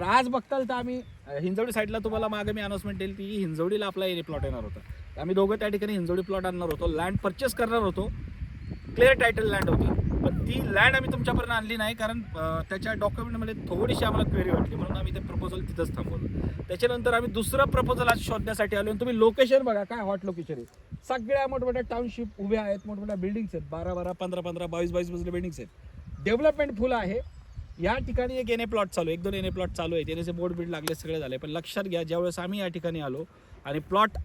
तर आज बघताल तर आम्ही हिंजवडी साईडला तुम्हाला मागे मी अनाउन्समेंट दिली ती हिंजवडीला आपला एरिया प्लॉट येणार होता. आम्ही दोघं त्या ठिकाणी हिंजवडी प्लॉट आणणार होतो. लँड परचेस करणार होतो. क्लिअर टायटल लँड होती. पण ती लँड आम्ही तुमच्यापर्यंत आणली नाही कारण त्याच्या डॉक्युमेंटमध्ये थोडीशी आम्हाला क्वेरी वाटली. म्हणून आम्ही ते प्रपोजल तिथंच थांबवलं. त्याच्यानंतर आम्ही दुसरं प्रपोजल आज शोधण्यासाठी आलो. आणि तुम्ही लोकेशन बघा काय हॉट लोकेशन आहे. सगळ्या मोठमोठ्या टाउनशिप उभ्या आहेत मोठमोठ्या बिल्डिंग्स आहेत. बारा बारा पंधरा पंधरा बावीस बावीस मजले बिल्डिंग्स आहेत. डेव्हलपमेंट फुल आहे. या ठिकाणी एक एन ए प्लॉट चालू आहे. एक दोन एन ए प्लॉट चालू आहे एनएचे बोर्ड बीड लागले सगळे झाले. पण लक्षात घ्या ज्यावेळेस आम्ही या ठिकाणी आलो आणि प्लॉट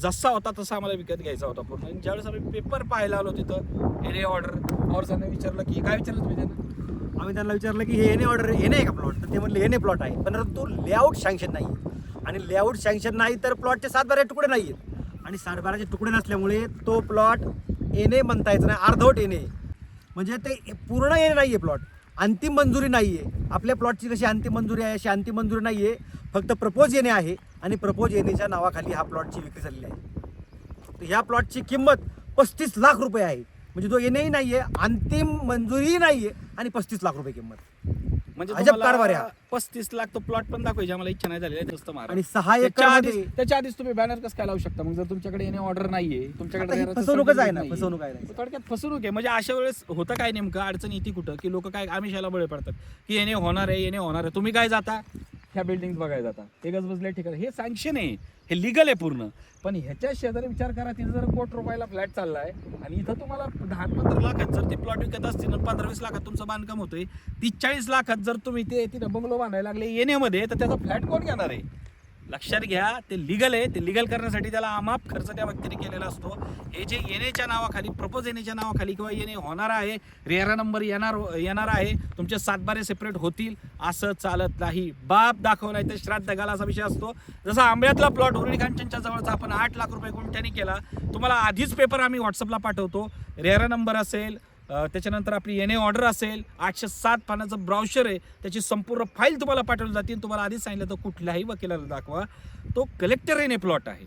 जसा होता तसा आम्हाला विकत घ्यायचा होता पूर्ण. आणि ज्यावेळेस आम्ही पेपर पाहायला आलो तिथं एन ए ऑर्डर और त्यांना विचारलं की काय विचारलं तुम्ही त्यांना? आम्ही त्यांना विचारलं की हे एने ऑर्डर एन आहे. का प्लॉट तर ते म्हणले एने प्लॉट आहे. पण तो लेआउट सँक्शन नाही आहे आणि लेआउट सँक्शन नाही तर प्लॉटचे सातबारा तुकडे नाही आहेत आणि सातबाराचे तुकडे नसल्यामुळे तो प्लॉट एने म्हणता येत नाही. अर्धवट एने ए म्हणजे ते पूर्ण एने नाही आहे प्लॉट अंतिम मंजुरी नाही आहे आपल्या प्लॉटची कशी अंतिम मंजुरी आहे अशी अंतिम मंजुरी नाही आहे फक्त प्रपोज येणे आहे आणि प्रपोज येणेच्या नावाखाली हा प्लॉटची विक्री झालेली आहे. तर ह्या प्लॉटची किंमत पस्तीस लाख रुपये आहे. म्हणजे जो येणेही नाही आहे अंतिम मंजुरीही नाही आहे आणि पस्तीस लाख रुपये किंमत म्हणजे अजब कारभार आहे हा. पस्तीस लाख तो प्लॉट पण दाखवायची आम्हाला इच्छा नाही झाली नुसतं मारा. आणि सहा त्याच्या आधीच त्याच्या आधीच तुम्ही बॅनर कसं काय लावू शकता मग जर तुमच्याकडे येणे ऑर्डर नाहीये आता तुमच्याकडे ही फसवणूकच आहे ना. फसवणूक आहे ना. थोडक्यात फसवणूक आहे म्हणजे अशा वेळेस होतं काय नेमकं अडचण येते कुठं की लोक काय आमिषाला बळे पडतात की येणे होणार आहे येणे होणार आहे तुम्ही काय जाता ह्या बिल्डिंग बघायला जाता ते गजबजल्या ठिकाणी. हे सँक्शन आहे. हे लिगल आहे पूर्ण. पण ह्याच्या शेजारी विचार करा तिथं जर कोट रुपयाला फ्लॅट चालला आहे आणि इथं तुम्हाला दहा पंधरा लाखात जर ते प्लॉट विकत असतील पंधरा वीस लाखात तुमचं बांधकाम होतंय तीस चाळीस लाखात जर तुम्ही ते तिथं बंगलो बांधायला लागले येण्यामध्ये तर त्याचा फ्लॅट कोण घेणार आहे? लक्षात घ्या ते लिगल आहे. ते लिगल करण्यासाठी त्याला अमाप खर्च त्या व्यक्तीने केलेला असतो. हे जे येण्याच्या नावाखाली प्रपोज येण्याच्या नावाखाली किंवा येणे होणार आहे रेरा नंबर येणार येणार आहे तुमचे सातबारे सेपरेट होतील असं चालत नाही. बाप दाखवलाय तर श्राद्ध घाला असा विषय असतो. जसा आंब्यातला प्लॉट उरळी कांचनच्या जवळचा आपण आठ लाख रुपये गुंठ्याने केला तुम्हाला आधीच पेपर आम्ही व्हॉट्सअपला पाठवतो. रेरा नंबर असेल त्याच्यानंतर आपली एन ए ऑर्डर असेल आठशे सात पानाचं ब्राउशर आहे त्याची संपूर्ण फाईल तुम्हाला पाठवली जाते तुम्हाला आधीच सांगितलं तर कुठल्याही वकिलाला दाखवा. तो कलेक्टर एन ए प्लॉट आहे.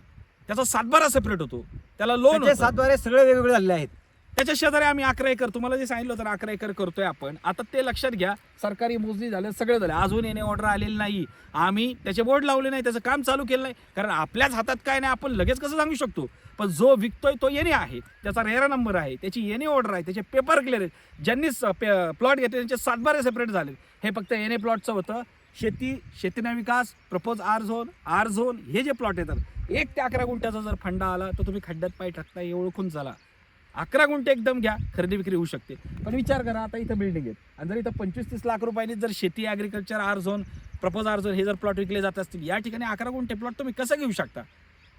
त्याचा सातबारा सेपरेट होतो. त्याला लोन सातबारे सगळे वेगवेगळे झालेले आहेत. त्याच्या शेजारी आम्ही अकरा एकर तुम्हाला जे सांगितलं होतं अकरा एकर करतोय आपण. आता ते लक्षात घ्या सरकारी मोजणी झालं सगळं झालं. अजून येणे ऑर्डर आलेली नाही. आम्ही त्याचे बोर्ड लावले नाही त्याचं काम चालू केलं नाही. कारण आपल्याच हातात काय नाही आपण लगेच कसं सांगू शकतो? पण जो विकतोय तो येणे आहे. त्याचा रेरा नंबर आहे. त्याची येणे ऑर्डर आहे. त्याचे पेपर क्लिअर आहेत. ज्यांनी प्लॉट घेतले त्यांचे सातबारे सेपरेट झाले हे फक्त येणे प्लॉटचं होतं. शेती शेतीना विकास propose R zone R zone हे जे प्लॉट येतात एक ते अकरा गुंठ्याचा जर फंडा आला तर तुम्ही खड्ड्यात पाय टाकता हे ओळखून चला. अकरा गुंठे एकदम घ्या खरेदी विक्री होऊ शकते. पण विचार करा आता इथं बिल्डिंग आहेत. आणि जर इथं पंचवीस तीस लाख रुपयांनी जर शेती agriculture R zone propose R zone हे जर प्लॉट विकले जात असतील या ठिकाणी अकरा गुंठे प्लॉट तुम्ही कसं घेऊ शकता?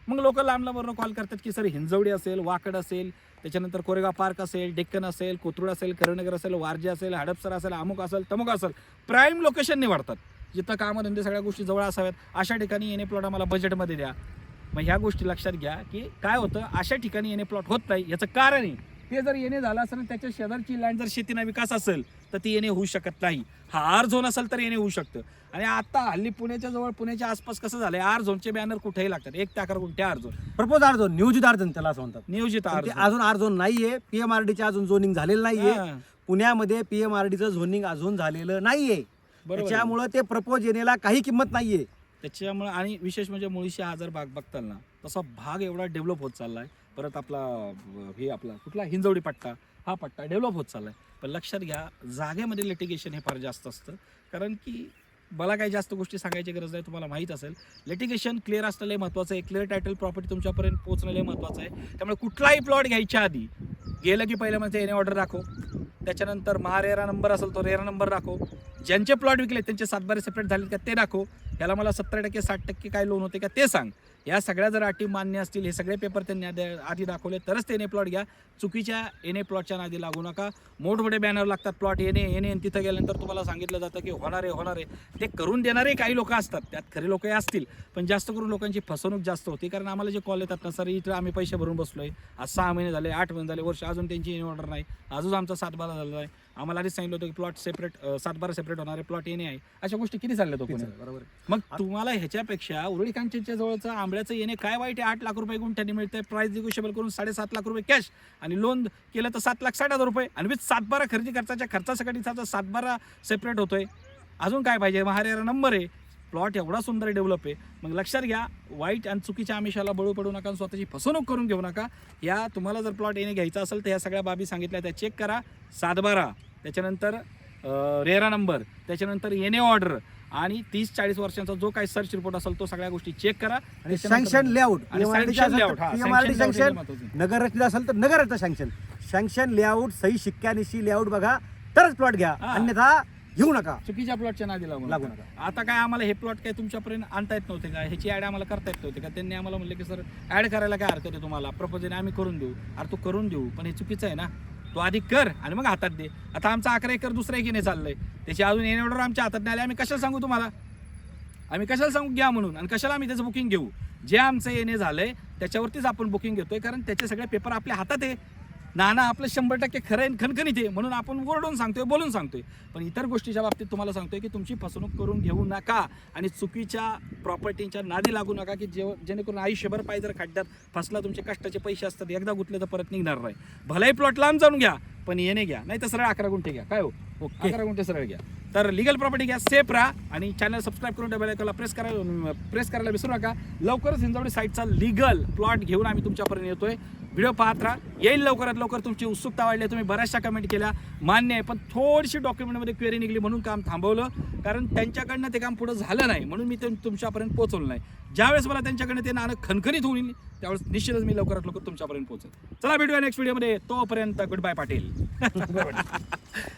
मग लोक लांब लांबवरून कॉल करतात की सर हिंजवडी असेल वाकड असेल त्याच्यानंतर कोरेगाव पार्क असेल डेक्कन असेल कोथरूड असेल करीमनगर असेल वारजे असेल हडपसर असेल अमुक असेल तमुक असेल. प्राईम लोकेशन निवडतात. जिथं कामधंदे सगळ्या गोष्टी जवळ असाव्यात अशा ठिकाणी येणे प्लॉट आम्हाला बजेटमध्ये द्या. मग ह्या गोष्टी लक्षात घ्या की काय होतं? अशा ठिकाणी येणे प्लॉट होत नाही. याचं कारण आहे ते जर येणे झालं असेल त्याच्या शेजारची लँड जर शेतीना विकास असेल तर ती येणे होऊ शकत नाही. हा आर झोन असेल तर येणे होऊ शकतं. आणि आता हल्ली पुण्याच्या जवळ पुण्याच्या आसपास कसं झालंय? आर झोनचे बॅनर कुठेही लागतात. एक ते अकरा गुंठे आर झोन प्रपोज अर्जोन नियोजित अर्जन त्याला असं म्हणतात. नियोजित आर ते झोन. अजून अर्जोन नाहीये. पीएमआरडीचे अजून झोनिंग झालेलं नाहीये. हां, पुण्यामध्ये पीएमआरडीचं झोनिंग अजून झालेलं नाहीये. बरोबर आहे. त्याच्यामुळं ते प्रपोज येण्याला काही किंमत नाहीये. त्याच्यामुळे आणि विशेष म्हणजे मुळीशी हा जर भाग बघताल ना तसा भाग एवढा डेव्हलप होत चाललाय. परत आपला हे आपला कुठला हिंजवडी पट्टा हा पट्टा डेव्हलप होत चाललाय. पण लक्षात घ्या जागेमध्ये लिटिगेशन हे फार जास्त असतं. कारण की मला काही जास्त गोष्टी सांगायची गरज नाही तुम्हाला माहीत असेल. लिटिगेशन क्लिअर असणं लय महत्त्वाचं आहे. क्लिअर टायटल प्रॉपर्टी तुमच्यापर्यंत पोहोचणं लय महत्त्वाचं आहे. त्यामुळे कुठलाही प्लॉट घ्यायच्या आधी गेलं की पहिलं म्हणजे येणे ऑर्डर दाखव. त्याच्यानंतर महारेरा नंबर असेल तो रेरा नंबर दाखव. ज्यांचे प्लॉट विकले त्यांचे सातबारे सेपरेट झाले का ते दाखव. याला मला सत्तर टक्के साठ टक्के काय लोन होते का ते सांग. या सगळ्या जर अटी मान्य असतील हे सगळे पेपर त्यांनी आधी- आधी दाखवले तरच ते एने प्लॉट घ्या. चुकीच्या एने प्लॉटच्या नादी लागू नका. मोठमोठे बॅनर लागतात प्लॉट येणे येणे आणि तिथं गेल्यानंतर तुम्हाला सांगितलं जातं की होणार आहे होणार. आहे ते करून देणारे काही लोक असतात. त्यात खरे लोकही असतील. पण जास्त करून लोकांची फसवणूक जास्त होती. कारण आम्हाला जे कॉल येतात ना सर इथं आम्ही पैसे भरून बसलोय. आज सहा महिने झाले आठ महिने झाले वर्ष अजून त्यांची येणे ऑर्डर नाही. अजून आमचा सातबारा झालेला आहे. आम्हाला आधीच सांगितलं होतं की प्लॉट सेपरेट सातबारा सेपरेट होणारे प्लॉट येणे आहे. अशा गोष्टी किती चालल्या तो बरोबर मग तुम्हाला ह्याच्यापेक्षा उरळी कांचनच्या जवळचं आंब्याचं येणे काय वाईट आहे? आठ लाख रुपये गुंठ्याने मिळते प्राइस निगोशिएबल करून साडेसात लाख रुपये कॅश आणि लोन केलं तर सात लाख साठ हजार रुपये. आणि विथ सातबारा खरेदी खर्चाच्या खर्चासाठी त्याचा सातबारा सेपरेट होतोय. अजून काय पाहिजे? महारेरा नंबर आहे. प्लॉट एवढा सुंदर डेव्हलप आहे. मग लक्षात घ्या वाईट आणि चुकीच्या आमिषाला बळू पडू नका आणि स्वतःची फसवणूक करून घेऊ नका. या तुम्हाला जर प्लॉट येणे घ्यायचा असेल तर ह्या सगळ्या बाबी सांगितल्या त्या चेक करा. सातबारा त्याच्यानंतर रेरा नंबर त्याच्यानंतर येणे ऑर्डर आणि तीस चाळीस वर्षांचा जो काही सर्च रिपोर्ट असेल तो सगळ्या गोष्टी चेक करा. आणि सँक्शन लेआउट सँक्शन. नगर रचना असेल तर नगर रचना सँक्शन सँक्शन लेआउट सही शिक्क्यानिशी लेआउट बघा. तरच प्लॉट घ्या. अन्यथा घेऊ नका. चुकीच्या प्लॉटच्या नादी लागू लागू नका. आता काय आम्हाला हे प्लॉट काय तुमच्यापर्यंत आणता येत नव्हते का? ह्याची ऍड आम्हाला करता येत नव्हते का? त्यांनी आम्हाला म्हणले की सर ऍड करायला काय हरकत आहे तुम्हाला? प्रपोजल आम्ही करून देऊ. अरे तू करून देऊ पण हे चुकीचं आहे ना? तू आधी कर आणि मग हातात दे. आता आमचा अकरा एकर दुसऱ्या एकीने चाललंय. त्याची अजून येणे ऑर्डर आमच्या हातात नाही आले. आम्ही कशाला सांगू तुम्हाला? आम्ही कशाला सांगू? घ्या म्हणून. आणि कशाला आम्ही त्याचं बुकिंग घेऊ? जे आमचं येणे झालंय त्याच्यावरतीच आपण बुकिंग घेतोय कारण त्याचे सगळे पेपर आपल्या हातात आहे. नाना आपलं शंभर टक्के खरं आहे आणि खणखणीत आहे म्हणून आपण ओरडून सांगतोय बोलून सांगतोय. पण इतर गोष्टीच्या बाबतीत तुम्हाला सांगतोय की तुमची फसवणूक करून घेऊ नका आणि चुकीच्या प्रॉपर्टीच्या नादी लागू नका की जेव जेणेकरून आयुष्यभर पाय जर खड्ड्यात फसला तुमचे कष्टाचे पैसे असतात एकदा गुतले तर परत निघणार नाही. भलाही प्लॉट लांब जाऊन घ्या पण येणे घ्या. नाही तर सरळ अकरा गुंठे घ्या. काय हो? ओके. अकरा गुंठे सरळ घ्या. तर लिगल प्रॉपर्टी घ्या सेफ राहा आणि चॅनल सबस्क्राईब करून डबल आयकॉनला प्रेस करायला प्रेस करायला विसरू नका. लवकरच हिंजवडी साईटचा लिगल प्लॉट घेऊन आम्ही तुमच्यापर्यंत येतोय. व्हिडिओ पाहत राहा. येईल लवकरात लवकर तुमची उत्सुकता वाढली. तुम्ही बऱ्याचशा कमेंट केल्या. मान्य आहे पण थोडीशी डॉक्युमेंटमध्ये क्वेरी निघली म्हणून काम थांबवलं. कारण त्यांच्याकडनं ते काम पुढं झालं नाही. म्हणून मी ते तुमच्यापर्यंत पोहोचवलं नाही. ज्यावेळेस मला त्यांच्याकडनं ते नाणं खणखणीत होईल त्यावेळेस निश्चितच मी लवकरात लवकर तुमच्यापर्यंत पोहोचेल. चला भेटूया नेक्स्ट व्हिडिओमध्ये तोपर्यंत गुड बाय पाटील.